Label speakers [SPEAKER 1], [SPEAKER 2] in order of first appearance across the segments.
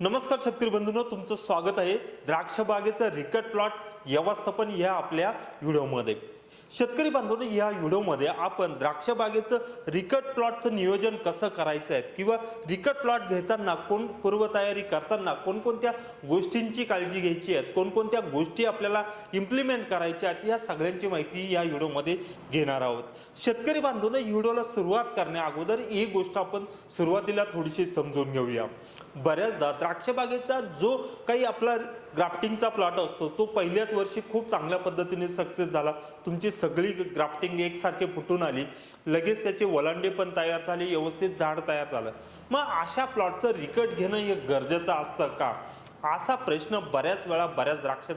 [SPEAKER 1] नमस्कार शेतकरी बंधूंनो तुमचं स्वागत आहे द्राक्ष बागेचं रिकट प्लॉट व्यवस्थापन या आपल्या व्हिडिओमध्ये. शेतकरी बांधवांनो या व्हिडिओमध्ये आपण द्राक्ष बागेचं रिकट प्लॉटचं नियोजन कसं करायचं आहे किंवा रिकट प्लॉट घेताना कोण पूर्वतयारी करताना कोणकोणत्या गोष्टींची काळजी घ्यायची आहेत कोणकोणत्या गोष्टी आपल्याला इम्प्लिमेंट करायच्या आहेत या सगळ्यांची माहिती या व्हिडिओमध्ये घेणार आहोत. शेतकरी बांधवांनो व्हिडिओला सुरुवात करण्या अगोदर एक गोष्ट आपण सुरुवातीला थोडीशी समजून घेऊया. बऱ्याचदा द्राक्षबागेचा जो काही आपला ग्राफ्टिंगचा प्लॉट असतो तो पहिल्याच वर्षी खूप चांगल्या पद्धतीने सक्सेस झाला. तुमची सगळी ग्राफ्टिंग एकसारखे फुटून आली. लगेच त्याचे वलांडे पण तयार झाले व्यवस्थित झाड तयार झालं. मग अशा प्लॉटचं रिकट घेणं हे गरजेचं असतं का? असा प्रश्न बऱ्याच वेळा बऱ्याच द्राक्ष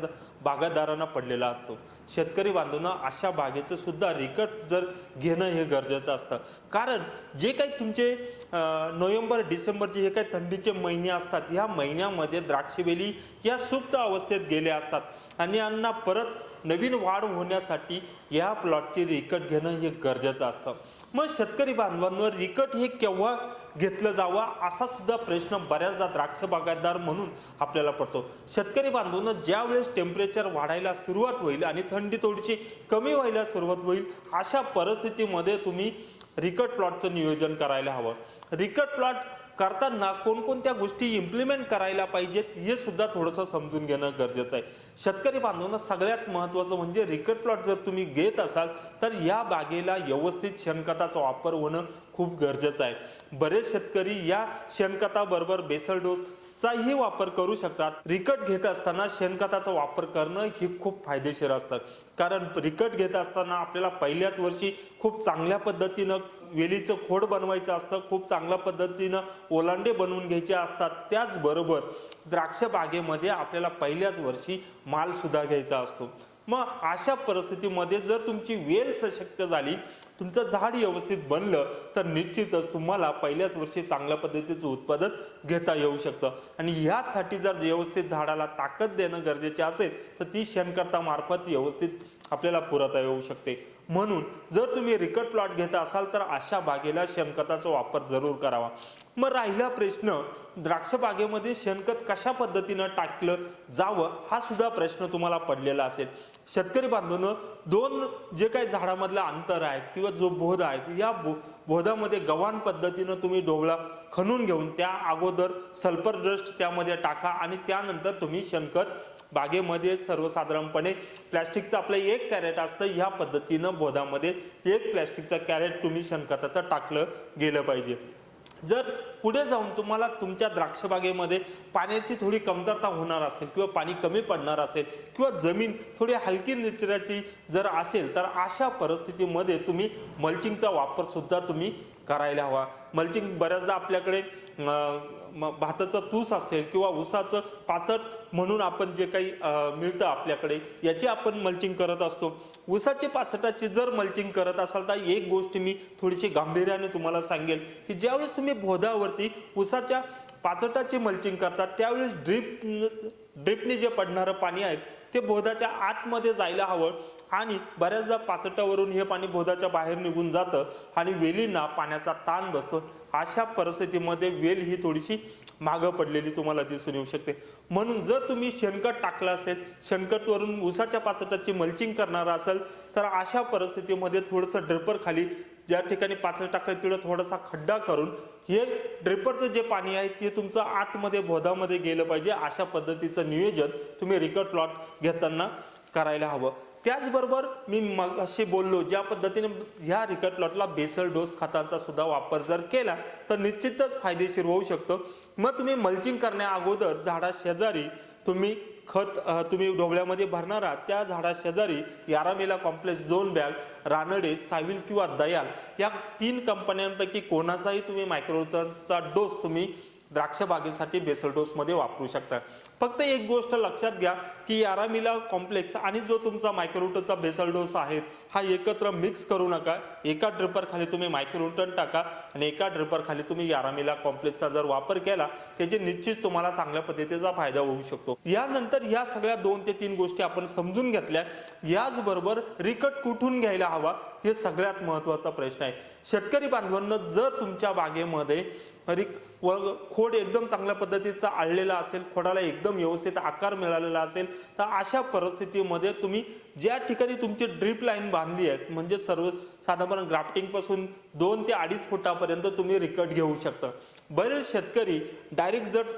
[SPEAKER 1] बागायतदारांना पडलेला असतो. शेतकरी बांधवांना अशा बागेचं सुद्धा रिकट जर घेणं हे गरजेचं असतं. कारण जे काही तुमचे नोव्हेंबर डिसेंबरचे हे काही थंडीचे महिने असतात ह्या महिन्यामध्ये द्राक्षवेली या सुप्त अवस्थेत गेल्या असतात. आणि यांना परत नवीन वाढ होण्यासाठी या प्लॉटची रिकट घेणं हे गरजेचं असतं. मग शेतकरी बांधवांवर रिकट हे केव्हा घेतलं जावं असा सुद्धा प्रश्न बऱ्याचदा द्राक्ष बागायतदार म्हणून आपल्याला पडतो. शेतकरी बांधवांना ज्या वेळेस टेम्परेचर वाढायला सुरुवात होईल आणि थंडी थोडीशी कमी व्हायला सुरुवात होईल अशा परिस्थितीमध्ये तुम्ही रिकट प्लॉटचं नियोजन करायला हवं. रिकट प्लॉट करताना कोणकोणत्या गोष्टी इम्प्लिमेंट करायला पाहिजेत हे सुद्धा थोडंसं समजून घेणं गरजेचं आहे. शेतकरी बांधवांना सगळ्यात महत्त्वाचं म्हणजे रिकट प्लॉट जर तुम्ही घेत असाल तर या बागेला व्यवस्थित शेणखताचा वापर होणं खूप गरजेचं आहे. बरेच शेतकरी या शेणखताबरोबर बेसल डोस चाही वापर करू शकतात. रिकट घेत असताना शेणखताचा वापर करणं ही खूप फायदेशीर असतं. कारण रिकट घेत असताना आपल्याला पहिल्याच वर्षी खूप चांगल्या पद्धतीनं वेलीचं खोड बनवायचं असतं खूप चांगल्या पद्धतीनं ओलांडे बनवून घ्यायचे असतात. त्याचबरोबर द्राक्ष बागेमध्ये आपल्याला पहिल्याच वर्षी माल सुद्धा घ्यायचा असतो. मग अशा परिस्थितीमध्ये जर तुमची वेल सशक्त झाली तुमचं झाड व्यवस्थित बनलं तर निश्चितच तुम्हाला पहिल्याच वर्षी चांगल्या पद्धतीचं उत्पादन घेता येऊ शकतं. आणि ह्याचसाठी जर व्यवस्थित झाडाला ताकद देणं गरजेचे असेल तर ती शेणकर्ता मार्फत व्यवस्थित आपल्याला पुरवता येऊ शकते. म्हणून जर तुम्ही रिकट प्लॉट घेत असाल तर अशा बागेला शेणखताचा वापर जरूर करावा. मग राहिला प्रश्न द्राक्ष बागेमध्ये शेणखत कशा पद्धतीनं टाकलं जावं हा सुद्धा प्रश्न तुम्हाला पडलेला असेल. शेतकरी बांधवांनो दोन जे काही झाडामधलं अंतर आहे किंवा जो बोध आहे या बो बोधामध्ये गव्हाण पद्धतीनं तुम्ही डोबळा खणून घेऊन त्या अगोदर सल्फर डस्ट त्यामध्ये टाका आणि त्यानंतर तुम्ही शेणखत बागेमध्ये सर्वसाधारणपणे प्लॅस्टिकचं आपलं एक कॅरेट असतं ह्या पद्धतीनं बोधामध्ये एक प्लॅस्टिकचा कॅरेट तुम्ही शेणखताचं टाकलं गेलं पाहिजे. जर पुढे जाऊन तुम्हाला तुमच्या द्राक्षबागेमध्ये पाण्याची थोडी कमतरता होणार असेल किंवा पाणी कमी पडणार असेल किंवा जमीन थोडी हलकी निचऱ्याची जर असेल तर अशा परिस्थितीमध्ये तुम्ही मल्चिंगचा वापरसुद्धा तुम्ही करायला हवा. मल्चिंग बऱ्याचदा आपल्याकडे भाताचं तूस असेल किंवा ऊसाचं पाचट म्हणून आपण जे काही मिळतं आपल्याकडे याची आपण मल्चिंग करत असतो. ऊसाची पाचटाची जर मल्चिंग करत असाल तर एक गोष्ट मी थोडीशी गांभीर्याने तुम्हाला सांगेल की ज्यावेळेस तुम्ही बोधावरती ऊसाच्या पाचटाची मल्चिंग करतात त्यावेळेस ड्रीप ड्रिपने जे पडणारं पाणी आहे ते बोधाच्या आतमध्ये जायला हवं आणि बऱ्याचदा पाचटावरून हे पाणी बोधाच्या बाहेर निघून जातं आणि वेलींना पाण्याचा ताण बसतो. अशा परिस्थितीमध्ये वेल ही थोडीशी मागं पडलेली तुम्हाला दिसून येऊ शकते. म्हणून जर तुम्ही शेणखत टाकलं असेल शेणखतवरून उसाच्या पाचटाची मल्चिंग करणार असेल तर अशा परिस्थितीमध्ये थोडंसं ड्रिपर खाली ज्या ठिकाणी पाचट टाकलं तिथं थोडासा खड्डा करून हे ड्रिपरचं जे पाणी आहे ते तुमचं आतमध्ये बोधामध्ये गेलं पाहिजे. अशा पद्धतीचं नियोजन तुम्ही रिकट प्लॉट घेताना करायला हवं. त्याचबरोबर मी मग असे बोललो ज्या पद्धतीने ह्या रिकट लॉटला बेसल डोस खतांचा सुद्धा वापर जर केला तर निश्चितच फायदेशीर होऊ शकतो. मग तुम्ही मल्चिंग करण्या अगोदर झाडा शेजारी तुम्ही खत तुम्ही ढोबळ्यामध्ये भरणार आहात त्या झाडा शेजारी यारामेला कॉम्प्लेक्स दोन बॅग रानडे साविल किंवा दयाल या तीन कंपन्यांपैकी कोणाचाही तुम्ही मायक्रोचा डोस तुम्ही द्राक्ष बागेसाठी बेसल डोसमध्ये वापरू शकता. फक्त एक गोष्ट लक्षात घ्या की यारामिला कॉम्प्लेक्स आणि जो तुमचा मायक्रोटचा बेसल डोस आहे हा एकत्र मिक्स करू नका. एका ड्रिपर खाली तुम्ही मायक्रोटन टाका आणि एका ड्रिपर खाली तुम्ही यारामिला कॉम्प्लेक्सचा जर वापर केला त्याचे निश्चित तुम्हाला चांगल्या पद्धतीचा फायदा होऊ शकतो. यानंतर या सगळ्या दोन ते तीन गोष्टी आपण समजून घेतल्या. याचबरोबर रिकट कुठून घ्यायला हवा हे सगळ्यात महत्त्वाचा प्रश्न आहे. शेतकरी बांधवांना जर तुमच्या बागेमध्ये रिक व खोड एकदम चांगल्या पद्धतीचा आळलेला असेल खोडाला एकदम व्यवस्थित आकार मिळालेला असेल तर अशा परिस्थितीमध्ये तुम्ही ज्या ठिकाणी तुमची ड्रीप लाईन बांधली आहे म्हणजे सर्व साधारण ग्राफ्टिंगपासून दोन ते अडीच फुटापर्यंत तुम्ही रिकट घेऊ शकता. बरेच शेतकरी डायरेक्ट जर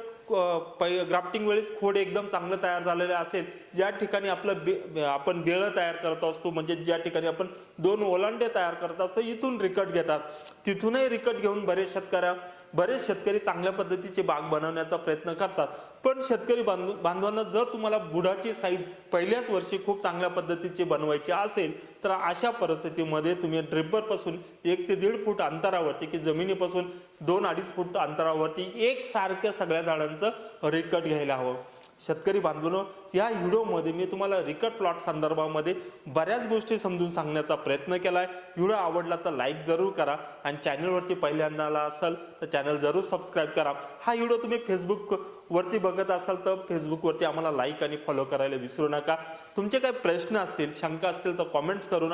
[SPEAKER 1] ग्राफ्टिंग वेळेस खोड एकदम चांगलं तयार झालेलं असेल ज्या ठिकाणी आपलं बे आपण बेळं तयार करत असतो म्हणजे ज्या ठिकाणी आपण दोन ओलांडे तयार करत असतो इथून रिकट घेतात. तिथूनही रिकट घेऊन बरेच शेतकऱ्या बरेच शेतकरी चांगल्या पद्धतीची बाग बनवण्याचा प्रयत्न करतात. पण शेतकरी बांधू बांधवांना जर तुम्हाला बुडाची साईज पहिल्याच वर्षी खूप चांगल्या पद्धतीची बनवायची असेल तर अशा परिस्थितीमध्ये तुम्ही ड्रिपरपासून एक ते दीड फूट अंतरावरती की जमिनीपासून दोन अडीच फूट अंतरावरती एक सारख्या सगळ्या झाडांचं रिकट घ्यायला हवं. शेतकरी बांधवांनो या व्हिडिओमध्ये मी तुम्हाला रिकट प्लॉट संदर्भामध्ये बऱ्याच गोष्टी समजून सांगण्याचा प्रयत्न केला आहे व्हिडिओ आवडला तर लाईक जरूर करा आणि चॅनलवरती पहिल्यांदा असाल तर चॅनल जरूर सबस्क्राईब करा. हा व्हिडिओ तुम्ही फेसबुक वरती बघत असाल तर फेसबुकवरती आम्हाला लाईक आणि फॉलो करायला विसरू नका. तुमचे काही प्रश्न असतील शंका असतील तर कॉमेंट्स करून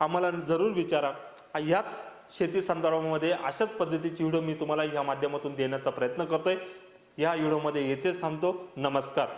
[SPEAKER 1] आम्हाला जरूर विचारा. याच शेती संदर्भामध्ये अशाच पद्धतीची व्हिडिओ मी तुम्हाला या माध्यमातून देण्याचा प्रयत्न करतोय. या व्हिडिओमध्ये येथेच थांबतो. नमस्कार.